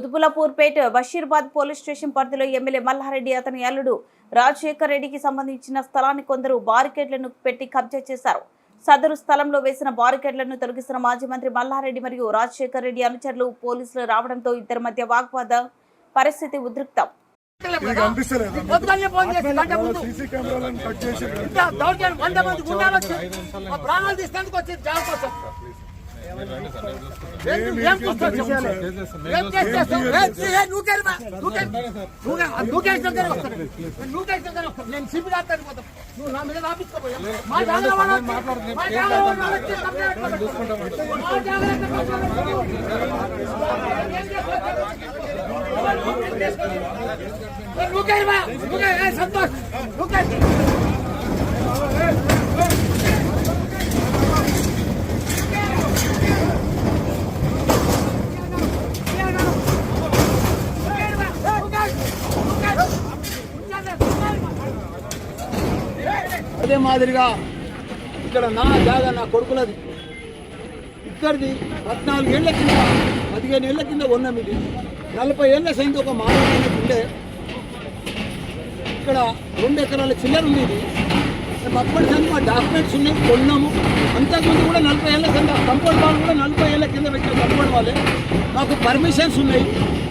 కుత్బులాపూర్పేట్ Basheerbagh police station పరిధిలో MLA Malla Reddy అతని అల్లుడు రాజశేఖర్ రెడ్డికి సంబంధించిన స్థలాన్ని కొందరు బారికేడ్లను పెట్టి కబ్జా చేశారు. సదరు స్థలంలో వేసిన బారికేడ్లను తొలగిస్తున్న మాజీ మంత్రి మల్లారెడ్డి మరియు రాజశేఖర్ రెడ్డి అనుచరులు పోలీసులు రావడంతో ఇద్దరి మధ్య వాగ్వాద పరిస్థితి ఉద్రిక్తం. ప్రాణాలు వచ్చి జాబ్ కోసం నువ్వు నేను సిబి డాక్టర్కి పోతాను. నువ్వు నా మీద రాపించుకోపోయా. మా జాగ్రత్త వాళ్ళు వచ్చి- మా జాగ్రత్త వాళ్ళు వచ్చి కంప్లైంట్ పెట్టుకోండి. మా జాగ్రత్త వాళ్ళు వచ్చి- ఏం చేస్తావు? నువ్వు కేరమా? నువ్వు కేర- ఏ సంతోష్ నువ్వు కేర. అదే మాదిరిగా ఇక్కడ నా జాగా నా కొడుకులది. ఇక్కడిది పద్నాలుగు ఏళ్ళ కింద పదిహేను ఏళ్ళ కింద ఉన్నాం ఇది నలభై ఏళ్ళ సైన్స్ ఒక మానవునికి ఉండే. ఇక్కడ రెండు ఎకరాల చిల్లర ఉంది ఇది అప్పటి మా డాక్యుమెంట్స్ ఉన్నాయి కొన్నాము. అంతకుముందు కూడా నలభై ఏళ్ళ కింద కంపౌండ్ వాళ్ళు కూడా నలభై ఏళ్ళ కింద పెట్టే కంపౌండ్ వాళ్ళే. మాకు పర్మిషన్స్ ఉన్నాయి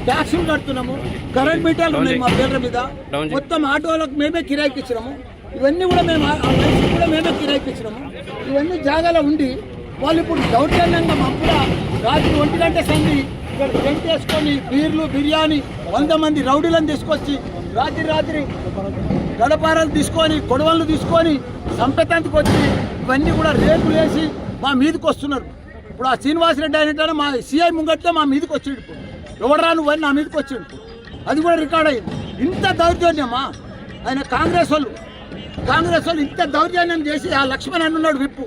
ట్యాక్సులు కడుతున్నాము కరెంట్ మీటర్లు ఉన్నాయి మా పేర్ల మీద. మొత్తం ఆటోలకు మేమే కిరాయికి ఇచ్చినాము. ఇవన్నీ కూడా మేము లైఫ్ కూడా మేమే కిరాయికి ఇవన్నీ జాగాలో ఉండి వాళ్ళు ఇప్పుడు దౌర్జన్యంగా మా కూడా రాత్రి ఒంటి గంట సంది ఇక్కడ టెంట్ వేసుకొని బీర్లు బిర్యానీ వంద మంది రౌడీలను తీసుకొచ్చి రాత్రి రాత్రి గడపారాలు తీసుకొని గొడవలు తీసుకొని సంపెతానికి వచ్చి ఇవన్నీ కూడా రేపు వేసి మా మీదకి వస్తున్నారు. ఇప్పుడు ఆ శ్రీనివాసరెడ్డి అయినట్టు మా సిఐ ముంగట్లో మా మీదకి వచ్చిండు ఇప్పుడు. ఎవడరా నువ్వు నా మీదకి వచ్చిండు అది కూడా రికార్డ్ అయ్యింది. ఇంత దౌర్జన్యమా? ఆయన కాంగ్రెస్ వాళ్ళు కాంగ్రెస్ వాళ్ళు ఇంత దౌర్జన్యం చేసి ఆ లక్ష్మణ్ అన్నున్నాడు విప్పు.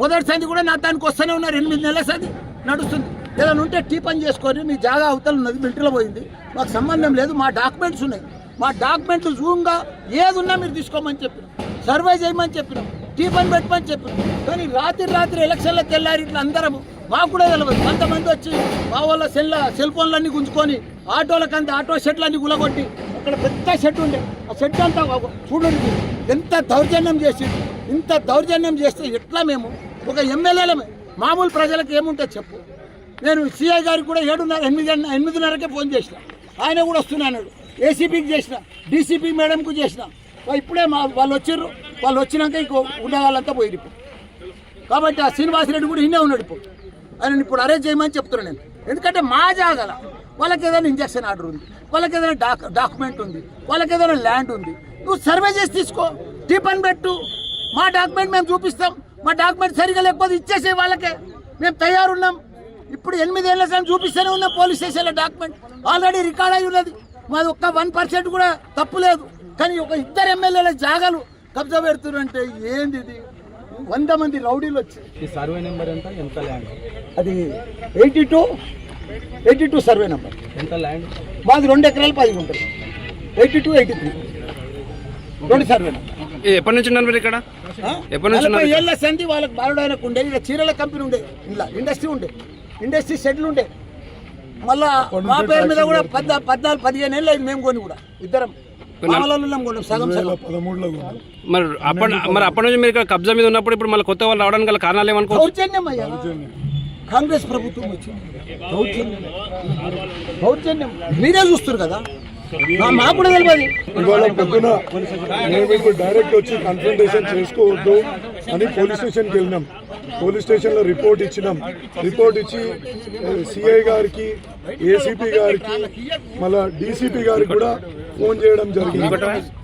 మొదటి సంధి కూడా నా దానికి వస్తూనే ఉన్నారు. ఎనిమిది నెలల సంధి నడుస్తుంది. ఏదైనా ఉంటే టీ పని చేసుకొని మీ జాగా అవతల ఉన్నది మింటిలో పోయింది. మాకు సంబంధం లేదు మా డాక్యుమెంట్స్ ఉన్నాయి. మా డాక్యుమెంట్లు జూమ్గా ఏది ఉన్నా మీరు తీసుకోమని చెప్పినాం. సర్వే చేయమని చెప్పినాం. టీ పని పెట్టమని చెప్పినాం. కానీ రాత్రి రాత్రి ఎలక్షన్లకు తెల్లారి ఇట్లా అందరము. మాకు కూడా తెలియదు కొంతమంది వచ్చి మా వాళ్ళ సెల్ సెల్ ఫోన్లన్నీ గుంజుకొని ఆటోలకంతా ఆటో షెట్లన్నీ గులగొట్టి అక్కడ పెద్ద షెడ్ ఉండే. ఆ షెడ్ అంతా చూడండి ఎంత దౌర్జన్యం చేసి ఇంత దౌర్జన్యం చేస్తే ఎట్లా మేము? ఒక ఎమ్మెల్యేలమే మామూలు ప్రజలకు ఏముంటే చెప్పు. నేను సిఐ గారికి కూడా ఏడున్నర ఎనిమిది ఎనిమిదిన్నరకే ఫోన్ చేసిన. ఆయన కూడా వస్తున్నాడు ఏసీపీకి చేసిన డీసీపీ మేడంకు చేసిన. ఇప్పుడే మా వాళ్ళు వచ్చిర్రు. వాళ్ళు వచ్చినాక ఇంకో ఉన్న వాళ్ళంతా పోయి ఇప్పుడు. కాబట్టి ఆ శ్రీనివాసరెడ్డి కూడా ఇన్నే ఉన్నాడు ఇప్పుడు. ఆయన ఇప్పుడు అరేంజ్ చేయమని చెప్తున్నాను నేను. ఎందుకంటే మా జాగల వాళ్ళకి ఏదైనా ఇంజక్షన్ ఆర్డర్ ఉంది వాళ్ళకి ఏదైనా డాక్ డాక్యుమెంట్ ఉంది వాళ్ళకి ఏదైనా ల్యాండ్ ఉంది. నువ్వు సర్వే చేసి తీసుకో టీపన్ పెట్టు మా డాక్యుమెంట్ మేము చూపిస్తాం మా డాక్యుమెంట్ సరిగా లేకపోతే ఇచ్చేసే వాళ్ళకే. మేము తయారున్నాం. ఇప్పుడు ఎనిమిదేళ్ళ సార్ చూపిస్తూనే ఉన్నాం పోలీస్ స్టేషన్లో డాక్యుమెంట్ ఆల్రెడీ రికార్డ్ అయి ఉన్నది. మాది ఒక్క వన్ పర్సెంట్ కూడా తప్పు లేదు. కానీ ఒక ఇద్దరు ఎమ్మెల్యేల జాగాలు కబ్జా పెడుతున్నారంటే ఏంది ఇది? వంద మంది రౌడీలు వచ్చి సర్వే నెంబర్ ఎంత? ఎంత ల్యాండ్? అది eighty two eighty two survey number. ఎంత ల్యాండ్? మాది రెండు ఎకరాలు పది ఉంటుంది ఎయిటీ టూ ఎయిటీ త్రీ. రెండు సర్వే నెంబర్. ఎప్పటి నుంచి ఉన్నారు మీరు ఇక్కడ? ఎప్పటి నుంచి ఏళ్ళ సంధి వాళ్ళకి బాలుడాయనకు ఉండే ఇలా చీరల కంపెనీ ఉండే ఇలా ఇండస్ట్రీ ఉండే ఇండస్ట్రీ షెడ్లు ఉండే. మళ్ళా మా పేరు మీద కూడా పద్నా పద్నాలుగు పదిహేను ఏళ్ళు అయింది మేము కొని కూడా. ఇద్దరం. మరి అప్పటి మరి అప్పటి నుంచి మీరు ఇక్కడ కబ్జా మీద ఉన్నప్పుడు ఇప్పుడు మళ్ళీ కొత్త వాళ్ళు రావడానికి గల కారణాలు ఏమనుకో కాంగ్రెస్ ప్రభుత్వం వచ్చింది. దౌర్జన్యం. దౌర్జన్యం. మీరే చూస్తారు కదా. మా- మాకు కూడా తెలియదు. ఇవాళ పొద్దున మేము ఇప్పుడు డైరెక్ట్ వచ్చి కన్ఫrontation చేసుకోవద్దు అని పోలీస్ స్టేషన్కి వెళ్ళినాం. పోలీస్ స్టేషన్లో రిపోర్ట్ ఇచ్చినాం. రిపోర్ట్ ఇచ్చి సిఐ గారికి ఏసీపీ గారికి మళ్ళా డీసీపీ గారికి కూడా ఫోన్ చేయడం జరిగింది.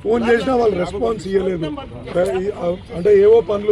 ఫోన్ చేసినా వాళ్ళు రెస్పాన్స్ ఇవ్వలేదు అంటే ఏవో పనులు